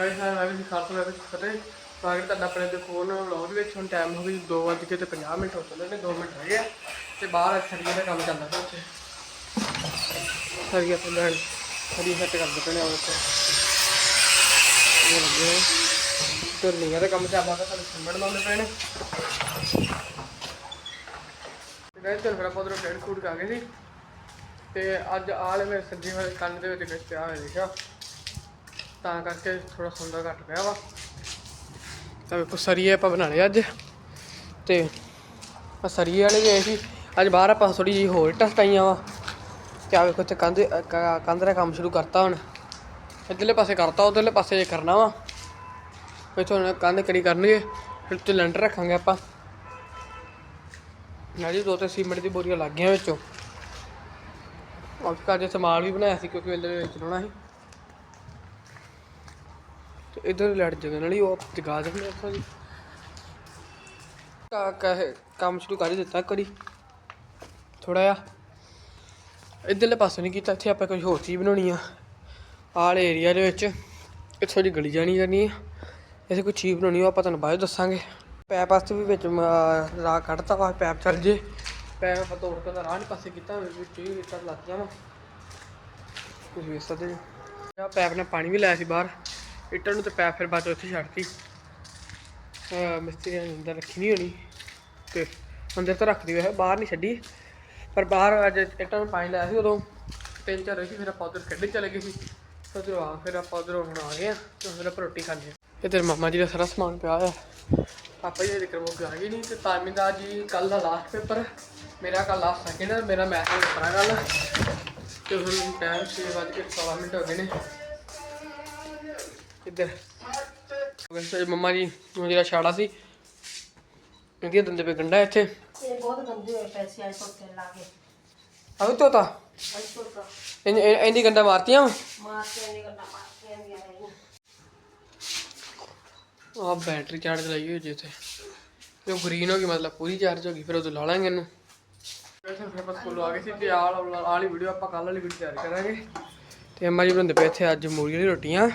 Guys, ਮੈਂ ਵੀ ਖਾਲਸਾ ਮੈਂ ਵੀ ਫਤਿਹ ਸਵਾਗਤ ਤੁਹਾਡਾ ਆਪਣੇ ਦੇ ਫੋਨ ਵਲੌਗ ਵਿੱਚ ਹੁਣ ਟਾਈਮ ਹੋ ਗਈ 2 ਕੇ ਤੇ 50 ਮਿੰਟ ਹੋ ਚੱਲੇ ਨੇ 2 ਮਿੰਟ ਰਹਿ ਗਏ ਆ। ਤੇ ਬਾਹਰ ਛੜੀਏ ਦਾ ਕੰਮ ਚੱਲਦਾ ਪਿਆ ਉੱਥੇ। ਸਰੀਆ ਪੁੰਦਣ ਸਰੀ ਸੈੱਟ ਕਰਦੇ ਪਏ ਨੇ ਉੱਥੇ। ਇਹ ਲੱਗੇ ਤੁਰਨੀਆਂ ਦਾ ਕੰਮ ਚੱਲਦਾ ਪਿਆ ਸਾਨੂੰ ਸਿੰਮੜ ਲਾਉਂਦੇ ਪਏ ਨੇ। ਤੇ ਗਾਇਸ ਤੁਹਾਨੂੰ ਫਿਰ ਆਪਾਂ ਉਧਰੋਂ ਫੂਡ ਖਾ ਗਏ ਸੀ ਤੇ ਅੱਜ ਆਲੇ ਮੇਰੇ ਸੱਜੇ ਵਾਲੇ ਕੰਨ ਦੇ ਵਿੱਚ ਕੁਝ ਪਿਆ ਹੋਇਆ ਦੇਖਿਆ ਤਾਂ ਕਰਕੇ ਥੋੜਾ ਸੁੰਦਰ ਘੱਟ ਪਿਆ ਵਾ। ਤਾਂ ਵੇਖੋ ਸਰੀਏ ਆਪਾਂ ਬਣਾ ਅੱਜ। ਤੇ ਆ ਸਰੀਏ ਵਾਲੇ ਗਏ ਸੀ। ਅੱਜ ਬਾਹਰ ਆਪਾਂ ਥੋੜੀ ਜਿਹੀ ਹੋਰ ਟਸਟ ਆਈਆਂ ਵਾ। ਤੇ ਆ ਵੇਖੋ ਤੇ ਕੰਧ ਕੰਧ ਦਾ ਕੰਮ ਸ਼ੁਰੂ ਕਰਤਾ ਹੁਣ। ਇੱਧਰਲੇ ਪਾਸੇ ਕਰਤਾ, ਉਧਰਲੇ ਪਾਸੇ ਜੇ ਕਰਨਾ ਵਾ। ਇੱਥੋਂ ਹੁਣ ਕੰਧ ਕਰੀ ਕਰਨਗੇ। ਫਿਰ ਤੇ ਲੈਂਟਰ ਰੱਖਾਂਗੇ ਆਪਾਂ। ਨਾਲੇ ਦੋ ਤੇ ਸੀਮੈਂਟ ਦੀ ਬੋਰੀਆਂ ਲੱਗ ਗਈਆਂ ਵਿੱਚੋਂ। ਅੱਜ ਕੱਲ੍ਹ ਸਮਾਨ ਵੀ ਬਣਾਇਆ ਸੀ, ਕਿਉਂਕਿ ਇਹਦੇ ਵਿੱਚ ਲਾਉਣਾ ਸੀ। ਇਧਰ ਲੈਟ ਜਗਨ ਵਾਲੀ ਉਹ ਆਪ ਜਗਾ ਸਕਦੇ ਆਪਾਂ ਜੀ। ਕਾ ਕਹੇ ਕੰਮ ਸ਼ੁਰੂ ਕਰ ਹੀ ਦਿੱਤਾ ਕਰੀ ਥੋੜਾ ਜਿਹਾ। ਇਧਰਲੇ ਪਾਸੇ ਨਹੀਂ ਕੀਤਾ ਇੱਥੇ ਆਪਾਂ ਕੁਝ ਹੋਰ ਚੀਜ਼ ਬਣਾਉਣੀ ਆ। ਆਲ ਏਰੀਆ ਦੇ ਵਿੱਚ ਇੱਥੋਂ ਦੀ ਗਲੀ ਜਾਣੀ ਕਰਨੀ ਆ। ਇੱਥੇ ਕੋਈ ਚੀਜ਼ ਬਣਾਉਣੀ ਆ, ਉਹ ਆਪਾਂ ਤੁਹਾਨੂੰ ਬਾਅਦ 'ਚ ਦੱਸਾਂਗੇ। ਪੈਪ ਵਾਸਤੇ ਵੀ ਵਿੱਚ ਰਾਹ ਕੱਢਤਾ ਵਾ ਪੈਪ ਚੱਲ ਜੇ। ਪੈਪ ਆਪਾਂ ਤੋੜ ਕੇ ਰਾਹ ਨਹੀਂ ਪਾਸੇ ਕੀਤਾ ਵਿੱਚ ਹੀ ਇੱਟਾਂ ਲੱਗ ਜਾਣਾ। ਕੁਝ ਵੇਖ ਸਕਦੇ ਆ ਪੈਪ ਨੇ ਪਾਣੀ ਵੀ ਲਾਇਆ ਸੀ ਬਾਹਰ। ਇੱਟਾਂ ਨੂੰ ਤੇ ਪੈ ਫਿਰ ਬਾਅਦ 'ਚ ਉੱਥੇ ਛੱਡਤੀ। ਅਹ ਮਿਸਤਰੀ ਨੇ ਅੰਦਰ ਰੱਖੀ ਨਹੀਂ ਹੋਣੀ ਤੇ ਅੰਦਰ ਤਾਂ ਰੱਖਦੀ ਹੋਇਆ ਬਾਹਰ ਨਹੀਂ ਛੱਡੀ। ਪਰ ਬਾਹਰ ਅੱਜ ਇੱਟਾਂ ਨੂੰ ਪਾਣੀ ਲਾਇਆ ਸੀ ਉਦੋਂ, ਤਿੰਨ ਚਾਰ ਹੋਏ ਸੀ ਫਿਰ ਆਪਾਂ ਉਧਰ ਖੇਡਣ ਚਲੇ ਗਏ ਸੀ। ਫਿਰ ਉਧਰੋਂ ਆ ਫਿਰ ਆਪਾਂ ਉਧਰੋਂ ਹੁਣ ਆ ਗਏ ਆ ਤੇ ਹੁਣ ਆਪਾਂ ਰੋਟੀ ਖਾਂਦੇ ਆ। ਇਹ ਤੇਰੇ ਮਾਮਾ ਜੀ ਦਾ ਸਾਰਾ ਸਮਾਨ ਪਿਆ ਹੋਇਆ। ਪਾਪਾ ਜੀ ਦੇ ਕਰਮੋ ਆ ਗਏ ਨਹੀਂ ਤੇ ਤਾਮੀ ਦਾ ਜੀ ਕੱਲ ਦਾ ਲਾਸਟ ਪੇਪਰ ਮੇਰਾ ਕੱਲ ਲਾਸਟ ਸੈਕਿੰਡ ਮੇਰਾ ਮੈਥ ਦਾ ਪੇਪਰ ਆ ਕੱਲ ਤੇ ਹੁਣ ਟਾਈਮ 6 ਵਜੇ ਕੇ 16 ਮਿੰਟ ਹੋ ਗਏ ਨੇ। ਇੱਧਰ। ਵੈਸੇ ਮੰਮਾ ਜੀ ਨੂੰ ਜਿਹੜਾ ਛਾੜਾ ਸੀ। ਇਹਦੀਆਂ ਦੰਦੇ ਪੇ ਗੰਡਾ ਇੱਥੇ। ਇਹ ਬਹੁਤ ਗੰਦੇ ਹੋਏ ਪੈਸੇ ਆਏ ਸੋਤੇ ਲਾ ਕੇ। ਆਉ ਤੋਤਾ ਇਹਨੇ ਇਹ- ਇਹਦੀ ਗੰਡਾ ਮਾਰਤੀਆਂ ਮਾਰ ਕੇ ਨਹੀਂ ਕਰਨਾ ਮਾਰ ਕੇ ਨਹੀਂ ਆਏ ਆ ਬੈਟਰੀ ਚਾਰਜ ਲਾਈ ਹੋਈ ਜੀ ਉਹ ਗ੍ਰੀਨ ਹੋ ਗਈ ਮਤਲਬ ਪੂਰੀ ਚਾਰਜ ਹੋ ਗਈ ਫਿਰ ਉਦੋਂ ਲਾ ਲਾਂਗੇ ਇਹਨੂੰ। ਵੈਸੇ ਫਿਰ ਆਪਾਂ ਸਕੂਲੋਂ ਆ ਗਏ ਸੀ ਤੇ ਆਹ ਆਹ ਵਾਲੀ ਵੀਡੀਓ ਆਪਾਂ ਕੱਲ ਵਾਲੀ ਵੀਡੀਓ ਤਿਆਰ ਕਰਾਂਗੇ। ਤੇ ਅੰਮਾ ਜੀ ਬਣਾਉਂਦੇ ਪਏ ਇੱਥੇ ਅੱਜ ਮੂਲੀ ਵਾਲੀ ਰੋਟੀਆਂ।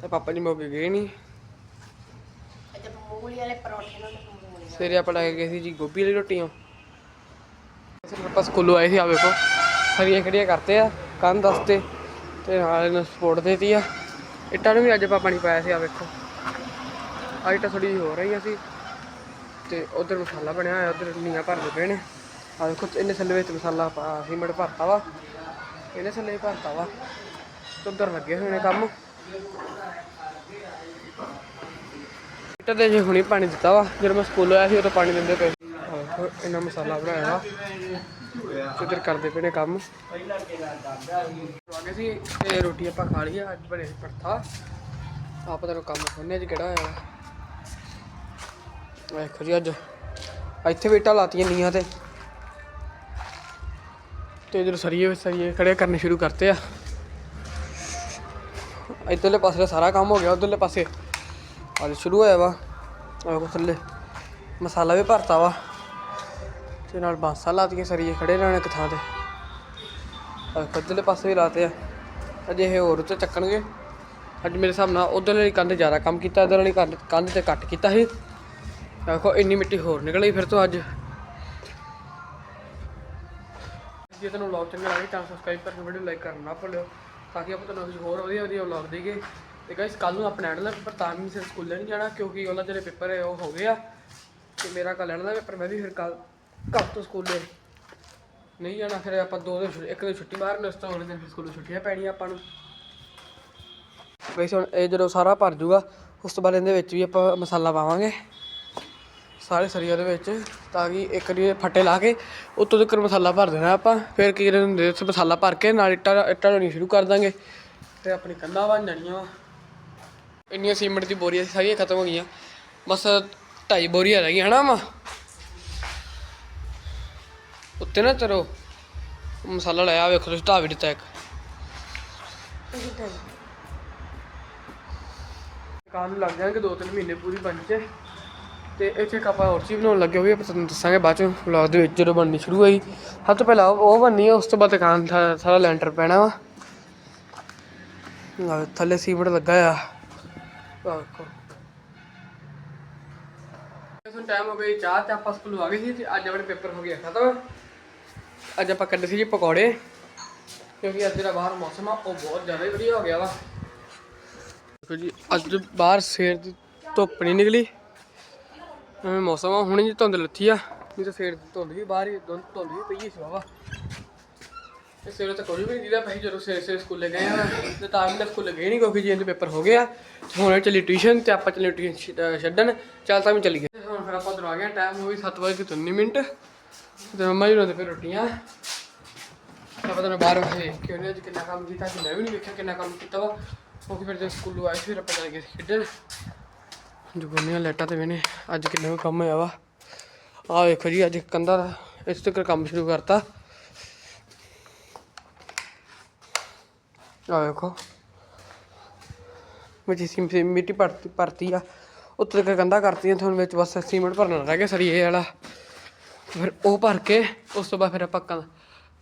ਤੇ ਪਾਪਾ ਜੀ ਮੋਗੇ ਗਏ ਨਹੀਂ ਅੱਜ ਮੂਲੀ ਵਾਲੇ ਪਰੌਂਠੇ ਨਾਲ ਮੂਲੀ ਸਵੇਰੇ ਆਪਾਂ ਲੈ ਕੇ ਗਏ ਸੀ ਜੀ ਗੋਭੀ ਵਾਲੀ ਰੋਟੀਆਂ। ਫਿਰ ਆਪਾਂ ਸਕੂਲੋਂ ਆਏ ਸੀ ਆ ਵੇਖੋ ਹਰੀਆਂ ਖੜੀਆਂ ਕਰਤੇ ਆ ਕੰਨ ਦਸਤੇ ਤੇ ਨਾਲ ਇਹਨੂੰ ਸਪੋਰਟ ਦੇਤੀ ਆ। ਇੱਟਾਂ ਨੂੰ ਵੀ ਅੱਜ ਆਪਾਂ ਪਾਣੀ ਪਾਇਆ ਸੀ ਆ ਵੇਖੋ। ਆ ਇੱਟਾਂ ਥੋੜੀ ਹੋ ਰਹੀਆਂ ਸੀ ਤੇ ਉਧਰ ਮਸਾਲਾ ਬਣਿਆ ਹੋਇਆ ਉਧਰ ਨੀਆਂ ਭਰਦੇ ਪਏ ਨੇ। ਆ ਵੇਖੋ ਇਹਨੇ ਥੱਲੇ ਵਿੱਚ ਮਸਾਲਾ ਪਾ ਸੀਮੈਂਟ ਭਰਤਾ ਵਾ। ਇਹਨੇ ਥੱਲੇ ਭਰਤਾ ਵਾ ਤੇ ਉਧਰ ਲੱਗੇ ਹੋਏ ਨੇ ਕੰਮ। ਇੱਟਾਂ ਦੇ ਜੇ ਹੁਣੀ ਪਾਣੀ ਦਿੱਤਾ ਵਾ, ਜਦੋਂ ਮੈਂ ਸਕੂਲ ਆਇਆ ਸੀ, ਉਦੋਂ ਪਾਣੀ ਦਿੰਦੇ ਪਏ ਸੀ। ਇੰਨਾ ਮਸਾਲਾ ਬਣਾਇਆ ਵਾ। ਉਧਰ ਕਰਦੇ ਪਏ ਨੇ ਕੰਮ। ਆ ਸੀ ਤੇ ਰੋਟੀ ਆਪਾਂ ਖਾ ਲਈ ਆ ਅੱਜ ਬਣੇ ਸੀ ਪਰਥਾ। ਆਪ ਤੁਹਾਨੂੰ ਕੰਮ ਖੋਨੇ ਅੱਜ ਕਿਹੜਾ ਹੋਇਆ ਵੇਖੋ ਜੀ, ਅੱਜ ਇੱਥੇ ਵੀ ਲਾਤੀਆਂ ਨੀਆਂ ਤੇ। ਤੇ ਇਧਰ ਸਰੀਏ ਸਰੀਏ ਖੜੇ ਕਰਨੇ ਸ਼ੁਰੂ ਕਰਤੇ ਆ। ਇੱਧਰਲੇ ਪਾਸੇ ਦਾ ਸਾਰਾ ਕੰਮ ਹੋ ਗਿਆ, ਉਧਰਲੇ ਪਾਸੇ। ਅੱਜ ਸ਼ੁਰੂ ਹੋਇਆ ਵਾ। ਆਹ ਥੱਲੇ। ਮਸਾਲਾ ਵੀ ਭਰਤਾ ਵਾ। ਤੇ ਨਾਲ ਬਾਂਸਾਂ ਲਾਤੀਆਂ ਸਰੀਏ ਖੜੇ ਰਹਿਣ ਇੱਕ ਥਾਂ ਤੇ। ਆਹ ਕੱਦਲੇ ਪਾਸੇ ਵੀ ਲਾਤੇ ਆ। ਅਜੇ ਇਹ ਹੋਰ ਉੱਤੇ ਚੱਕਣਗੇ। ਅੱਜ ਮੇਰੇ ਹਿਸਾਬ ਨਾਲ ਉਧਰ ਵਾਲੀ ਕੰਧ ਜ਼ਿਆਦਾ ਕੰਮ ਕੀਤਾ ਇਧਰ ਵਾਲੀ ਕੰਧ ਕੰਧ ਤੇ ਘੱਟ ਕੀਤਾ ਸੀ। ਦੇਖੋ ਇੰਨੀ ਮਿੱਟੀ ਹੋਰ ਨਿਕਲੀ ਫਿਰ ਤੋਂ ਅੱਜ। ਜੇ ਤੁਹਾਨੂੰ ਵਲੌਗ ਚੰਗਾ ਲੱਗੇ ਤਾਂ ਸਬਸਕ੍ਰਾਈਬ ਕਰਕੇ ਵੀਡੀਓ ਲਾਈਕ ਕਰਨਾ ਨਾ ਭੁੱਲਿਓ। ਤਾਂ ਕਿ ਆਪਾਂ ਤੁਹਾਨੂੰ ਕੁਝ ਹੋਰ ਵਧੀਆ ਵਧੀਆ ਵਲੌਗ ਦੇਈਏ। ਤੇ ਗਾਇਸ ਕੱਲ ਨੂੰ ਆਪਣਾ ਐਂਡ ਦਾ ਪੇਪਰ ਤਾਂ ਵੀ ਸਿਰ ਸਕੂਲ ਨਹੀਂ ਜਾਣਾ ਕਿਉਂਕਿ ਉਹਨਾਂ ਜਿਹੜੇ ਪੇਪਰ ਹੈ ਉਹ ਹੋ ਗਏ ਆ। ਤੇ ਮੇਰਾ ਕੱਲ ਐਂਡ ਦਾ ਪੇਪਰ ਮੈਂ ਵੀ ਫਿਰ ਕੱਲ ਕੱਲ ਤੋਂ ਸਕੂਲੇ ਨਹੀਂ ਜਾਣਾ। ਫਿਰ ਆਪਾਂ ਦੋ ਦਿਨ ਛੁੱਟੀ ਇੱਕ ਦਿਨ ਛੁੱਟੀ ਮਾਰਨੀ ਉਸ ਤੋਂ ਅਗਲੇ ਦਿਨ ਫਿਰ ਸਕੂਲੋਂ ਛੁੱਟੀਆਂ ਪੈਣੀਆਂ ਆਪਾਂ ਨੂੰ। ਵੈਸੇ ਹੁਣ ਇਹ ਜਦੋਂ ਸਾਰਾ ਭਰ ਜੂਗਾ, ਉਸ ਤੋਂ ਬਾਅਦ ਇਹਦੇ ਵਿੱਚ ਵੀ ਆਪਾਂ ਮਸਾਲਾ ਪਾਵਾਂਗੇ। ਸਾਰੇ ਸਰੀਆ ਦੇ ਵਿੱਚ ਤਾਂ ਕਿ ਇੱਕ ਦੀ ਫੱਟੇ ਲਾ ਕੇ ਉੱਤੋਂ ਤੱਕ ਮਸਾਲਾ ਭਰ ਦੇਣਾ ਆਪਾਂ। ਫਿਰ ਕੀ ਹੁੰਦੇ ਉਸ ਮਸਾਲਾ ਭਰ ਕੇ ਨਾਲ ਇੱਟਾਂ ਇੱਟਾਂ ਲਾਉਣੀ ਸ਼ੁਰੂ ਕਰ ਦਾਂਗੇ। ਤੇ ਆਪਣੀ ਕੰਧਾਂ ਬਣ ਜਾਣੀਆਂ ਵਾ। ਇੰਨੀਆਂ ਸੀਮੈਂਟ ਦੀ ਬੋਰੀਆਂ ਸਾਰੀਆਂ ਖਤਮ ਹੋ ਗਈਆਂ। ਬਸ ਢਾਈ ਬੋਰੀਆਂ ਰਹਿ ਗਈਆਂ ਹਨਾ ਮਾ? ਉੱਤੇ ਨਾ ਤਰੋ ਮਸਾਲਾ ਲਾਇਆ ਵੇਖੋ ਤੁਸੀਂ ਢਾਹ ਵੀ ਦਿੱਤਾ ਇੱਕ। ਦੁਕਾਨ ਨੂੰ ਲੱਗ ਜਾਣਗੇ ਦੋ ਤਿੰਨ ਮਹੀਨੇ ਪੂਰੀ ਬਣ ਜੇ ਤੇ ਇੱਥੇ ਇੱਕ ਆਪਾਂ ਹੋਰ ਚੀਜ਼ ਬਣਾਉਣ ਲੱਗੇ ਹੋਏ ਆਪਾਂ ਤੁਹਾਨੂੰ ਦੱਸਾਂਗੇ ਬਾਅਦ ਚ ਵਲੌਗ ਦੇ ਵਿੱਚ ਜਦੋਂ ਬਣਨੀ ਸ਼ੁਰੂ ਹੋਈ। ਸਭ ਤੋਂ ਪਹਿਲਾਂ ਉਹ ਉਹ ਬਣਨੀ ਹੈ ਉਸ ਤੋਂ ਬਾਅਦ ਦੁਕਾਨ ਦਾ ਸਾਰਾ ਲੈਂਟਰ ਪੈਣਾ ਵਾ। ਆਹ ਥੱਲੇ ਸੀਮਟ ਲੱਗਾ ਆ। ਆਹ, ਦੇਖੋ। ਟਾਈਮ ਹੋ ਗਈ ਚਾਹ ਤੇ ਆਪਾਂ ਸਕੂਲ ਆ ਗਏ ਸੀ ਤੇ ਅੱਜ ਆਪਣੇ ਪੇਪਰ ਹੋ ਗਿਆ ਖਤਮ। ਅੱਜ ਆਪਾਂ ਕੱਢੇ ਸੀ ਜੀ ਪਕੌੜੇ, ਕਿਉਂਕਿ ਅੱਜ ਜਿਹੜਾ ਬਾਹਰ ਮੌਸਮ ਆ, ਉਹ ਬਹੁਤ ਜ਼ਿਆਦਾ ਹੀ ਵਧੀਆ ਹੋ ਗਿਆ ਵਾ। ਦੇਖੋ ਜੀ, ਅੱਜ ਬਾਹਰ ਸਵੇਰ ਦੀ ਧੁੱਪ ਨਹੀਂ ਨਿਕਲੀ। ਐਵੇਂ ਮੌਸਮ ਆ, ਹੁਣੇ ਜੀ ਧੁੰਦ ਲੱਥੀ ਆ, ਨਹੀਂ ਤਾਂ ਸਵੇਰ ਧੁੰਦ ਵੀ ਬਾਹਰ ਹੀ, ਧੁੰਦ ਧੁੰਦ ਵੀ ਪਈ ਸੀ ਬਾਬਾ ਤੇ ਸਵੇਰੇ ਤਾਂ ਕੋਈ ਵੀ ਨਹੀਂ ਦੀਦਾ ਪਈ ਜਦੋਂ ਸਵੇਰੇ ਸਵੇਰੇ ਸਕੂਲੇ ਗਏ ਆ, ਤੇ ਤਾਂ ਵੀ ਤਾਂ ਸਕੂਲੇ ਗਏ ਨਹੀਂ ਕਿਉਂਕਿ ਜੀ ਇਹਦੇ ਪੇਪਰ ਹੋ ਗਏ ਆ। ਤੇ ਹੁਣ ਚੱਲੀ ਟਿਊਸ਼ਨ ਤੇ ਆਪਾਂ ਚੱਲੇ ਟਿਊਸ਼ਨ ਛੱਡਣ, ਚੱਲ ਤਾਂ ਵੀ ਚੱਲੀ ਗਏ ਹੁਣ ਫਿਰ ਆਪਾਂ ਉਧਰ ਗਏ ਟਾਈਮ ਹੋ ਗਈ 7 ਵਜੇ ਤੇ 19 ਮਿੰਟ। ਤੇ ਮੰਮਾ ਜੀ ਨੇ ਫਿਰ ਰੋਟੀਆਂ। ਤਾਂ ਪਤਾ ਨਹੀਂ ਬਾਹਰ ਵੇਖ ਕੇ ਉਹਨੇ ਅੱਜ ਕਿੰਨਾ ਕੰਮ ਕੀਤਾ ਕਿ ਮੈਂ ਵੀ ਨਹੀਂ ਵੇਖਿਆ ਕਿੰਨਾ ਕੰਮ ਕੀਤਾ ਵਾ। ਉਹ ਫਿਰ ਜਦੋਂ ਸਕੂਲੋਂ ਆਏ ਫਿਰ ਆਪਾਂ ਚਲੇ ਗਏ ਖੇਡਣ। ਜਗੋਨੀਆਂ ਲੈਟਾਂ ਤੇ ਮੈਨੇ ਅੱਜ ਕਿੰਨਾ ਕੁ ਕੰਮ ਹੋਇਆ ਵਾ। ਆਹ ਵੇਖੋ ਜੀ, ਅੱਜ ਕੰਧਾ ਦਾ ਇਸ ਤੱਕ ਕੰਮ ਸ਼ੁਰੂ ਕਰਤਾ। ਆਹ ਵੇਖੋ। ਵਿੱਚ ਸਿਮ ਮਿੱਟੀ ਭਰਤੀ ਭਰਤੀ ਆ। ਉੱਤੇ ਤੱਕ ਕੰਧਾ ਕਰਤੀਆਂ ਤੇ ਹੁਣ ਵਿੱਚ ਬਸ ਸੀਮੈਂਟ ਭਰਨਾ ਰਹਿ ਗਿਆ ਸਰੀਏ ਵਾਲਾ। ਫਿਰ ਉਹ ਭਰ ਕੇ ਉਸ ਤੋਂ ਬਾਅਦ ਫਿਰ ਆਪਾਂ ਕੰਧ-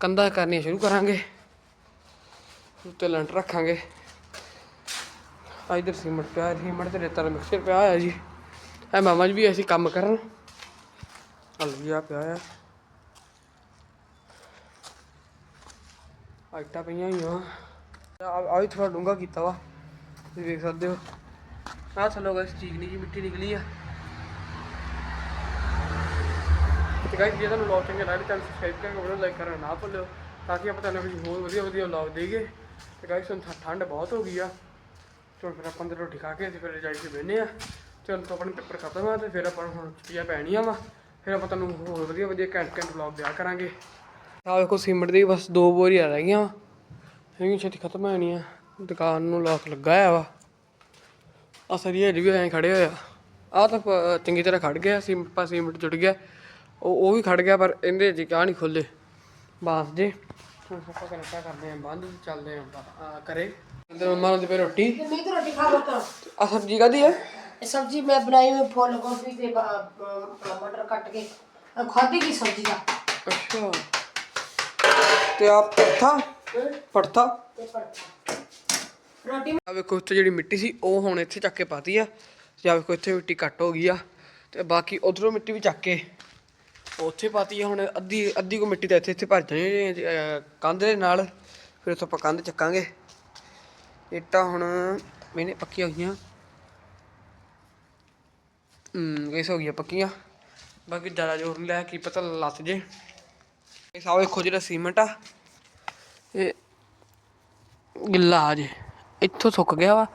ਕੰਧਾਂ ਕਰਨੀਆਂ ਸ਼ੁਰੂ ਕਰਾਂਗੇ। ਉੱਤੇ ਲੈਂਟਰ ਰੱਖਾਂਗੇ। ਆ ਇਧਰ ਸੀਮੈਂਟ ਪਿਆ ਹੈ, ਸੀਮੈਂਟ ਤੇ ਰੇਤਾ ਦਾ ਮਿਕਸਚਰ ਪਿਆ ਹੋਇਆ ਜੀ। ਇਹ ਮਾਮਾ ਜੀ ਵੀ ਅਸੀਂ ਕੰਮ ਕਰਨ। ਹਲ ਵੀ ਆ ਪਿਆ ਆ। ਆਈਟਾਂ ਪਈਆਂ ਹੋਈਆਂ। ਆ ਆ ਵੀ ਥੋੜਾ ਡੂੰਗਾ ਕੀਤਾ ਵਾ। ਤੁਸੀਂ ਵੇਖ ਸਕਦੇ ਹੋ। ਆਹ ਥੱਲੋਂ ਗਾਇਸ ਚੀਕਨੀ ਜੀ ਮਿੱਟੀ ਨਿਕਲੀ ਆ। ਤੇ ਗਾਇਸ ਜੇ ਤੁਹਾਨੂੰ ਵਲੌਗ ਚੰਗਾ ਲੱਗਦਾ ਤਾਂ ਸਬਸਕ੍ਰਾਈਬ ਕਰਕੇ ਵੀਡੀਓ ਲਾਈਕ ਕਰਨਾ ਨਾ ਭੁੱਲਿਓ ਤਾਂ ਕਿ ਆਪਾਂ ਤੁਹਾਨੂੰ ਹੋਰ ਵਧੀਆ ਵਧੀਆ ਵਲੌਗ ਦੇਈਏ। ਤੇ ਗਾਇਸ ਹੁਣ ਠ- ਠੰਡ ਬਹੁਤ ਹੋ ਗਈ ਆ। ਚਲੋ ਫਿਰ ਆਪਾਂ ਅੰਦਰ ਰੋਟੀ ਖਾ ਕੇ ਤੇ ਫਿਰ ਜਾਈ ਕੇ ਬਹਿਨੇ ਆ ਚਲ ਤੋਂ ਆਪਣੇ ਪੇਪਰ ਖਤਮ ਆ ਤੇ ਫਿਰ ਆਪਾਂ ਹੁਣ ਛੁੱਟੀਆਂ ਪੈਣੀਆਂ ਵਾ। ਫਿਰ ਆਪਾਂ ਤੁਹਾਨੂੰ ਹੋਰ ਵਧੀਆ ਵਧੀਆ ਘੈਂਟ ਘੈਂਟ ਵਲੌਗ ਦਿਆ ਕਰਾਂਗੇ। ਆਹ ਵੇਖੋ ਸੀਮੈਂਟ ਦੀ ਬਸ ਦੋ ਬੋਰੀਆਂ ਰਹਿ ਗਈਆਂ ਇਹ ਛੇਤੀ ਖਤਮ ਹੋ ਜਾਣੀਆਂ ਦੁਕਾਨ ਨੂੰ ਲੋਕ ਲੱਗਾ ਆ ਵਾ। ਆ ਸਰੀਏ ਵੀ ਐਂ ਖੜੇ ਹੋਏ ਆ। ਤਾਂ ਚੰਗੀ ਤਰ੍ਹਾਂ ਖੜ ਗਿਆ ਸੀਮੈਂਟ ਪਾ ਸੀਮੈਂਟ ਜੁੜ ਗਿਆ। ਉਹ ਉਹ ਵੀ ਖੜ ਗਿਆ ਪਰ ਇਹਦੇ ਜੀ ਕਾ ਨਹੀਂ ਖੁੱਲੇ ਬਾਸ ਜੇ। ਹੁਣ ਆਪਾਂ ਕਨੈਕਟਾ ਕਰਦੇ ਆਂ, ਬੰਦ ਚੱਲਦੇ ਆਂ ਆ ਕਰੇ। ਅੰਦਰ ਮੰਮਾ ਨੂੰ ਦੇ ਰੋਟੀ। ਮੈਂ ਤਾਂ ਰੋਟੀ ਖਾ ਬਤਾ ਆ ਸਬਜ਼ੀ ਕਾਦੀ ਹੈ ਇਹ ਸਬਜ਼ੀ ਮੈਂ ਬਣਾਈ ਮੈਂ ਫੁੱਲ ਗੋਭੀ ਤੇ ਮਟਰ ਕੱਟ ਕੇ। ਖਾਧੀ ਕੀ ਸਬਜ਼ੀ ਦਾ ਅੱਛਾ। ਤੇ ਆ ਤੇ ਪੜਤਾ ਰੋਟੀ ਆ ਵੇਖੋ ਉੱਥੇ ਜਿਹੜੀ ਮਿੱਟੀ ਸੀ ਉਹ ਹੁਣ ਇੱਥੇ ਚੱਕ ਕੇ ਪਾਤੀ ਆ। ਤੇ ਆ ਵੇਖੋ ਇੱਥੇ ਮਿੱਟੀ ਘੱਟ ਹੋ ਗਈ ਆ। ਤੇ ਬਾਕੀ ਉਧਰੋਂ ਮਿੱਟੀ ਵੀ ਚੱਕ ਕੇ ਉੱਥੇ ਪਾਤੀ ਆ। ਹੁਣ ਅੱਧੀ ਅੱਧੀ ਕੋ ਮਿੱਟੀ ਤਾਂ ਇੱਥੇ ਇੱਥੇ ਭਰ ਜਾਣੀ ਕੰਧ ਦੇ ਨਾਲ। ਫਿਰ ਉੱਥੋਂ ਆਪਾਂ ਕੰਧ ਚੱਕਾਂਗੇ। ਇੱਟਾਂ ਹੁਣ ਮੈਨੇ ਪੱਕੀਆਂ ਹੋਈਆਂ। ਹਮ ਇਸ ਹੋ ਗਈਆਂ ਪੱਕੀਆਂ। ਬਾਕੀ ਜ਼ਿਆਦਾ ਜ਼ੋਰ ਨਹੀਂ ਲਾਇਆ, ਕੀ ਪਤਾ ਲੱਤ ਜੇ। ਇਹ ਸਾਹ ਵੇਖੋ ਜਿਹੜਾ ਸੀਮੈਂਟ ਆ। ਇਹ ਗਿੱਲਾ ਆ ਜੇ। ਇੱਥੋਂ ਸੁੱਕ ਗਿਆ ਵਾ।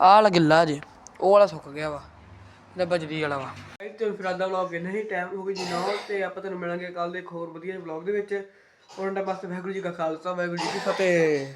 ਆਹ ਵਾਲਾ ਗਿੱਲਾ ਜੇ। ਉਹ ਵਾਲਾ ਸੁੱਕ ਗਿਆ ਵਾ। ਇਹਦਾ ਬਜਰੀ ਵਾਲਾ ਵਾ। ਤੇ ਫਿਰ ਅੱਜ ਵਲੌਗ ਇੰਨਾ ਹੀ ਟਾਈਮ ਹੋ ਗਿਆ ਜੀ ਨਾ ਤੇ ਆਪਾਂ ਤੁਹਾਨੂੰ ਮਿਲਾਂਗੇ ਕੱਲ ਦੇ ਇੱਕ ਹੋਰ ਵਧੀਆ ਵਲੌਗ ਦੇ ਵਿੱਚ। ਉਹਨਾਂ ਦਾ ਬਸ ਵਾਹਿਗੁਰੂ ਜੀ ਕਾ ਖਾਲਸਾ, ਵਾਹਿਗੁਰੂ ਜੀ ਕੀ ਫਤਿਹ।